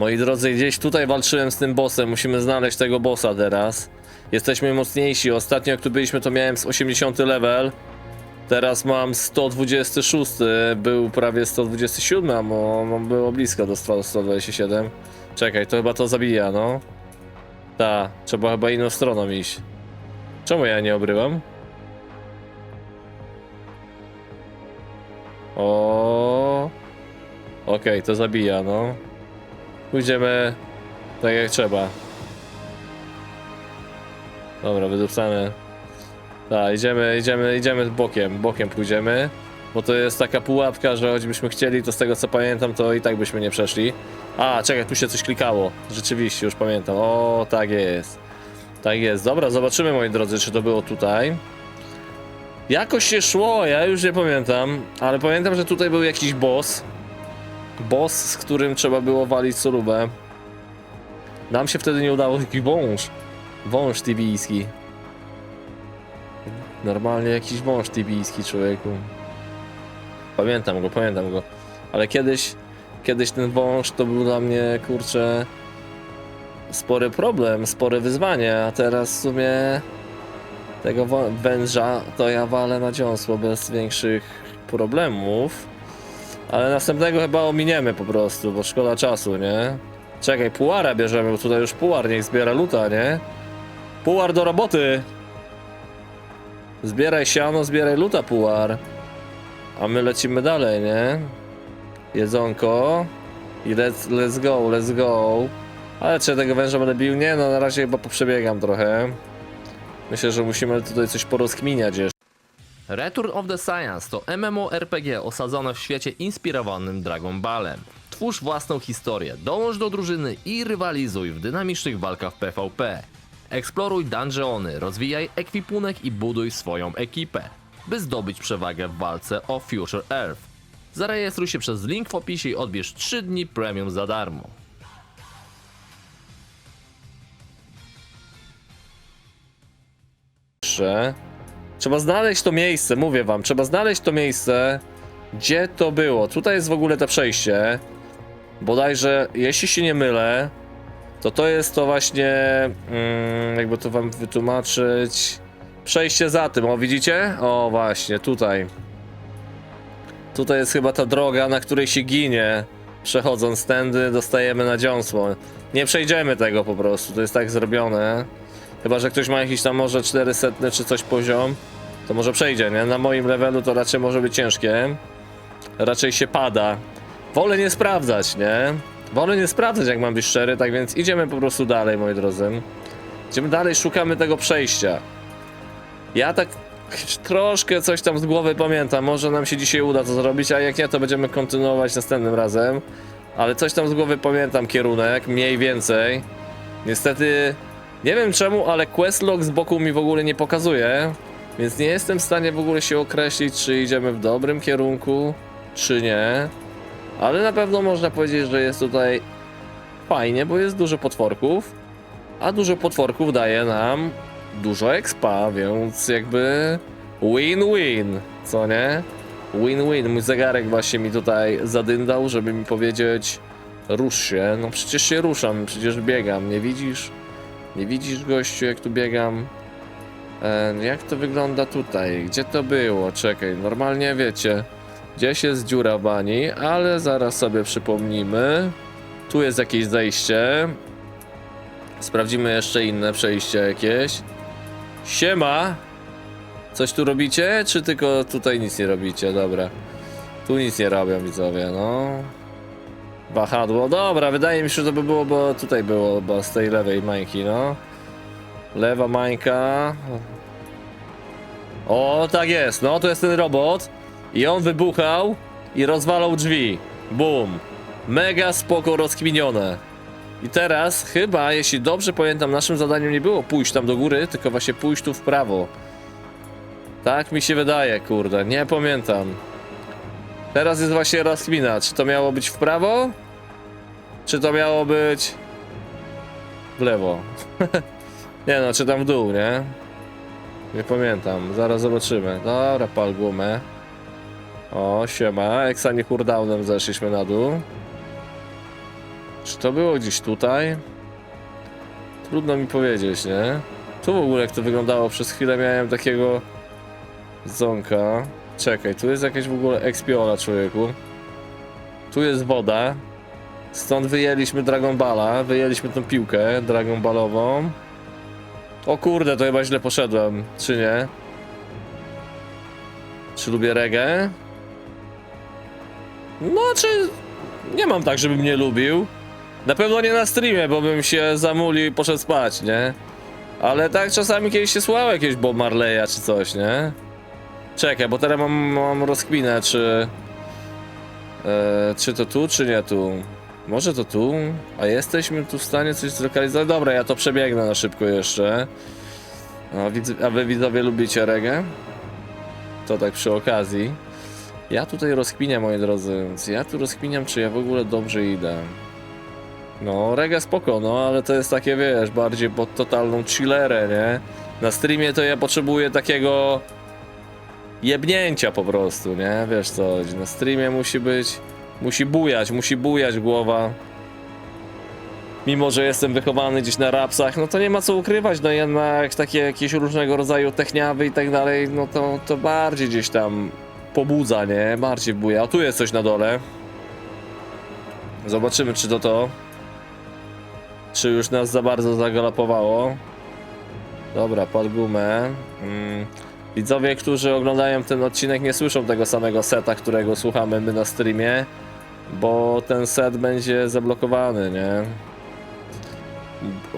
Moi drodzy, gdzieś tutaj walczyłem z tym bossem. Musimy znaleźć tego bossa teraz. Jesteśmy mocniejsi. Ostatnio jak tu byliśmy, to miałem z 80 level. Teraz mam 126. Był prawie 127, a było blisko do 100 127. Czekaj, to chyba to zabija, no. Ta, trzeba chyba inną stroną iść. Czemu ja nie obrywam? O. Okej, to zabija, no. Pójdziemy tak jak trzeba. Dobra, wydupcamy. Tak, idziemy, idziemy, idziemy bokiem, bokiem pójdziemy. Bo to jest taka pułapka, że choćbyśmy chcieli, to z tego co pamiętam, to i tak byśmy nie przeszli. A, czekaj, tu się coś klikało. Rzeczywiście, już pamiętam. O, tak jest. Tak jest. Dobra, zobaczymy, moi drodzy, czy to było tutaj. Jakoś się szło, ja już nie pamiętam, ale pamiętam, że tutaj był jakiś boss. Boss, z którym trzeba było walić solubę. Nam się wtedy nie udało, taki wąż. Wąż tibijski. Normalnie jakiś wąż tibijski, człowieku. Pamiętam go, pamiętam go. Ale kiedyś, kiedyś ten wąż to był dla mnie, kurczę, spory problem, spore wyzwanie, a teraz w sumie tego węża to ja walę na dziąsło bez większych problemów. Ale następnego chyba ominiemy po prostu, bo szkoda czasu, nie? Czekaj, pułara bierzemy, bo tutaj już pułar niech zbiera luta, nie? Pułar do roboty! Zbieraj siano, zbieraj luta, pułar. A my lecimy dalej, nie? Jedzonko. I let's, let's go, let's go. Ale czy tego węża będę bił? Nie, no na razie chyba poprzebiegam trochę. Myślę, że musimy tutaj coś porozkminiać jeszcze. Return of the Science to MMORPG osadzone w świecie inspirowanym Dragon Ballem. Twórz własną historię, dołącz do drużyny i rywalizuj w dynamicznych walkach PvP. Eksploruj dungeony, rozwijaj ekwipunek i buduj swoją ekipę, by zdobyć przewagę w walce o Future Earth. Zarejestruj się przez link w opisie i odbierz 3 dni premium za darmo. Trzeba znaleźć to miejsce, mówię wam, trzeba znaleźć to miejsce, gdzie to było. Tutaj jest w ogóle to przejście. Bodajże, jeśli się nie mylę, to to jest to właśnie, mm, jakby to wam wytłumaczyć, przejście za tym, o widzicie? O właśnie, tutaj. Tutaj jest chyba ta droga, na której się ginie. Przechodząc tędy, dostajemy na dziąsło. Nie przejdziemy tego po prostu, to jest tak zrobione. Chyba, że ktoś ma jakiś tam może 400 czy coś poziom, to może przejdzie, nie? Na moim levelu to raczej może być ciężkie. Raczej się pada. Wolę nie sprawdzać, nie? Wolę nie sprawdzać, jak mam być szczery, tak więc idziemy po prostu dalej, moi drodzy. Idziemy dalej, szukamy tego przejścia. Ja tak troszkę coś tam z głowy pamiętam, może nam się dzisiaj uda to zrobić, a jak nie, to będziemy kontynuować następnym razem. Ale coś tam z głowy pamiętam, kierunek, mniej więcej. Niestety, nie wiem czemu, ale questlog z boku mi w ogóle nie pokazuje, więc nie jestem w stanie w ogóle się określić, czy idziemy w dobrym kierunku, czy nie. Ale na pewno można powiedzieć, że jest tutaj fajnie, bo jest dużo potworków, a dużo potworków daje nam dużo expa, więc jakby win-win, co nie? Win-win. Mój zegarek właśnie mi tutaj zadyndał, żeby mi powiedzieć rusz się. No przecież się ruszam, przecież biegam, nie widzisz? Nie widzisz gościu jak tu biegam? E, jak to wygląda tutaj? Gdzie to było? Czekaj, normalnie wiecie. Gdzieś jest dziura bani, ale zaraz sobie przypomnimy. Tu jest jakieś zejście. Sprawdzimy jeszcze inne przejście jakieś. Siema! Coś tu robicie, czy tylko tutaj nic nie robicie? Dobra. Tu nic nie robią widzowie, no. Wahadło, dobra, wydaje mi się, że to by było, bo tutaj było, bo z tej lewej mańki, no. Lewa mańka. O, tak jest, no to jest ten robot. I on wybuchał i rozwalał drzwi. Boom. Mega spoko rozkminione. I teraz chyba, jeśli dobrze pamiętam, naszym zadaniem nie było pójść tam do góry, tylko właśnie pójść tu w prawo. Tak mi się wydaje, kurde, nie pamiętam. Teraz jest właśnie rozkmina, czy to miało być w prawo? Czy to miało być w lewo? nie no, czy tam w dół, nie? Nie pamiętam, zaraz zobaczymy. Dobra, pal gumę. O, siema, Eksani Hurdownem zeszliśmy na dół. Czy to było gdzieś tutaj? Trudno mi powiedzieć, nie? Tu w ogóle jak to wyglądało, przez chwilę miałem takiego zonka. Czekaj, tu jest jakaś w ogóle ekspiola, człowieku. Tu jest woda. Stąd wyjęliśmy Dragon Balla, wyjęliśmy tą piłkę Dragon Ballową. O kurde, to chyba źle poszedłem, czy nie? Czy lubię reggae? No, czy... Nie mam tak, żebym nie lubił. Na pewno nie na streamie, bo bym się zamulił i poszedł spać, nie? Ale tak czasami kiedyś się słuchał jakiegoś Bob Marleya czy coś, nie? Czekaj, bo teraz mam, mam rozkminę, czy... E, czy to tu, czy nie tu? Może to tu? A jesteśmy tu w stanie coś zlokalizować? Dobra, ja to przebiegnę na szybko jeszcze. A, widz, a wy widzowie lubicie reggae? To tak przy okazji. Ja tutaj rozkminiam, moi drodzy, ja tu rozkminiam, czy ja w ogóle dobrze idę. No, reggae spoko, no, ale to jest takie, wiesz, bardziej pod totalną chillerę, nie? Na streamie to ja potrzebuję takiego jebnięcia po prostu, nie? Wiesz co na streamie musi być, musi bujać, musi bujać głowa. Mimo, że jestem wychowany gdzieś na rapsach, no to nie ma co ukrywać, no jednak takie jakieś różnego rodzaju techniawy i tak dalej, no to, to bardziej gdzieś tam pobudza, nie? Bardziej buja. A tu jest coś na dole. Zobaczymy, czy to to. Czy już nas za bardzo zagalopowało. Dobra, pod gumę. Mm. Widzowie, którzy oglądają ten odcinek, nie słyszą tego samego seta, którego słuchamy my na streamie, bo ten set będzie zablokowany, nie?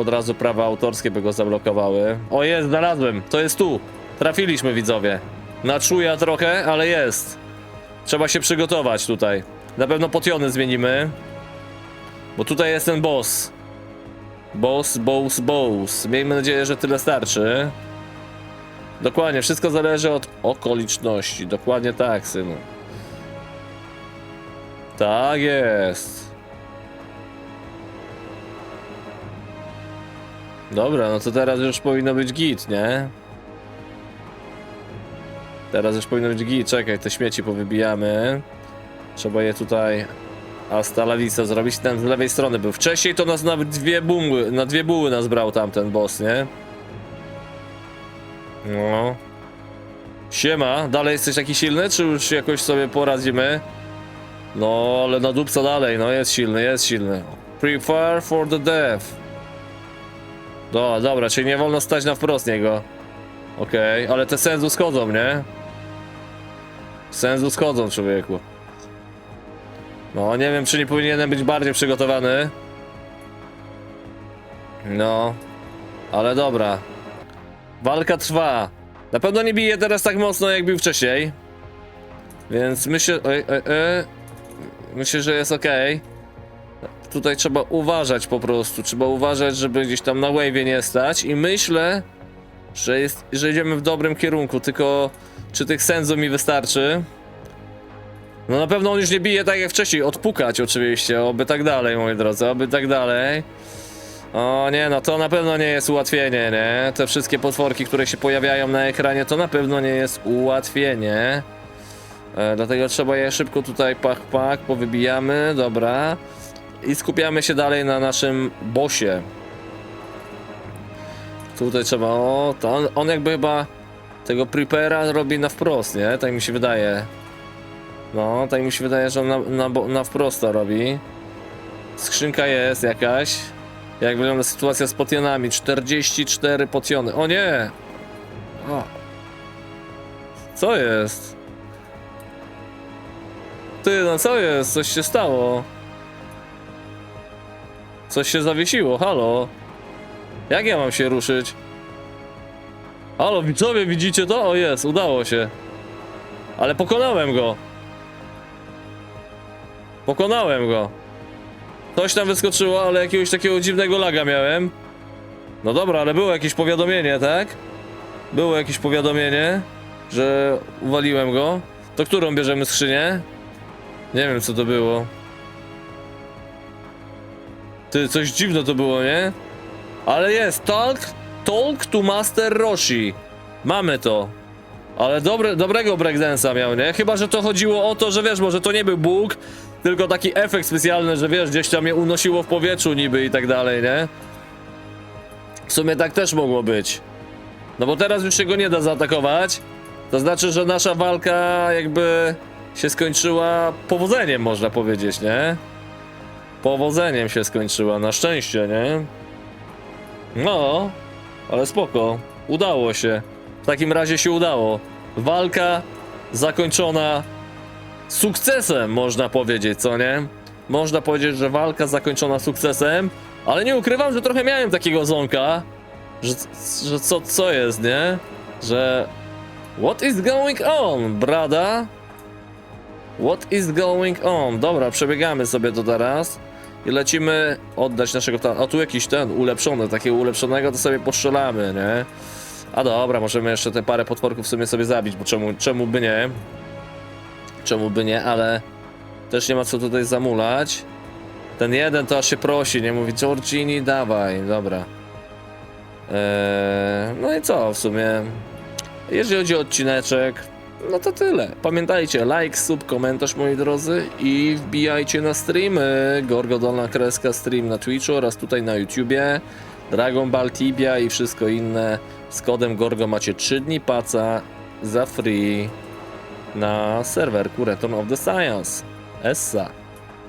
Od razu prawa autorskie by go zablokowały. O, jest, znalazłem! To jest tu! Trafiliśmy, widzowie. Na czuja trochę, ale jest. Trzeba się przygotować tutaj. Na pewno potiony zmienimy. Bo tutaj jest ten boss. Boss, boss, boss. Miejmy nadzieję, że tyle starczy. Dokładnie, wszystko zależy od okoliczności. Dokładnie tak, synu. Tak jest. Dobra, no to teraz już powinno być git, nie? Teraz już powinno być git. Czekaj, te śmieci powybijamy. Trzeba je tutaj Hasta la vista zrobić. Ten z lewej strony był. Wcześniej to nas na dwie buły, na dwie buły nas brał tamten boss, nie? No. Siema, dalej jesteś taki silny, czy już jakoś sobie poradzimy? No, ale na dupca dalej, no jest silny, jest silny. Prepare for the death. Do, dobra, czyli nie wolno stać na wprost niego. Okej, ale te sensu schodzą, nie? Sensu schodzą, człowieku. No, nie wiem, czy nie powinienem być bardziej przygotowany. No, ale dobra. Walka trwa. Na pewno nie bije teraz tak mocno, jak bił wcześniej. Więc myślę... Oj, oj, oj. Myślę, że jest ok. Tutaj trzeba uważać po prostu. Trzeba uważać, żeby gdzieś tam na wave'ie nie stać. I myślę, że, jest, że idziemy w dobrym kierunku. Tylko czy tych senzów mi wystarczy? No na pewno on już nie bije tak jak wcześniej. Odpukać oczywiście. Oby tak dalej, moi drodzy. Oby tak dalej. O nie, no to na pewno nie jest ułatwienie, nie? Te wszystkie potworki, które się pojawiają na ekranie, to na pewno nie jest ułatwienie. E, dlatego trzeba je szybko tutaj pach pach, powybijamy, dobra. I skupiamy się dalej na naszym bosie. Tutaj trzeba, o, to on, on jakby chyba tego prepara robi na wprost, nie? Tak mi się wydaje. No, tak mi się wydaje, że on na, na, na wprost to robi. Skrzynka jest jakaś. Jak wygląda sytuacja z potionami? 44 potiony. O nie! O. Co jest? Ty, no co jest? Coś się stało. Coś się zawiesiło, halo. Jak ja mam się ruszyć? Halo, widzowie, widzicie to? O jest, udało się. Ale pokonałem go. Pokonałem go. Coś tam wyskoczyło, ale jakiegoś takiego dziwnego laga miałem. No dobra, ale było jakieś powiadomienie, tak? Było jakieś powiadomienie, że uwaliłem go. To którą bierzemy skrzynię? Nie wiem co to było. Ty, coś dziwne to było, nie? Ale jest, talk, talk to Master Roshi. Mamy to. Ale dobre, dobrego breakdance'a miał, nie? Chyba, że to chodziło o to, że wiesz, może to nie był Bóg, tylko taki efekt specjalny, że wiesz, gdzieś tam je unosiło w powietrzu niby i tak dalej, nie? W sumie tak też mogło być. No bo teraz już się go nie da zaatakować. To znaczy, że nasza walka jakby się skończyła powodzeniem, można powiedzieć, nie? Powodzeniem się skończyła, na szczęście, nie? No, ale spoko. Udało się. W takim razie się udało. Walka zakończona sukcesem, można powiedzieć, co nie? Można powiedzieć, że walka zakończona sukcesem, ale nie ukrywam, że trochę miałem takiego zonka, że, że co, co jest, nie? Że what is going on, brada? What is going on? Dobra, przebiegamy sobie to teraz i lecimy oddać naszego ta... A tu jakiś ten ulepszony, takiego ulepszonego to sobie postrzelamy, nie? A dobra, możemy jeszcze te parę potworków w sumie sobie zabić, bo czemu, czemu by nie? Czemu by nie, ale też nie ma co tutaj zamulać. Ten jeden to aż się prosi, nie mówi Giorgini, dawaj, dobra. Eee, no i co w sumie? Jeżeli chodzi o odcineczek, no to tyle. Pamiętajcie, like, sub, komentarz moi drodzy i wbijajcie na streamy. Gorgo Dolna Kreska stream na Twitchu oraz tutaj na YouTubie. Dragon Ball Tibia i wszystko inne. Z kodem Gorgo macie 3 dni paca za free na serwerku Return of the Science. Essa.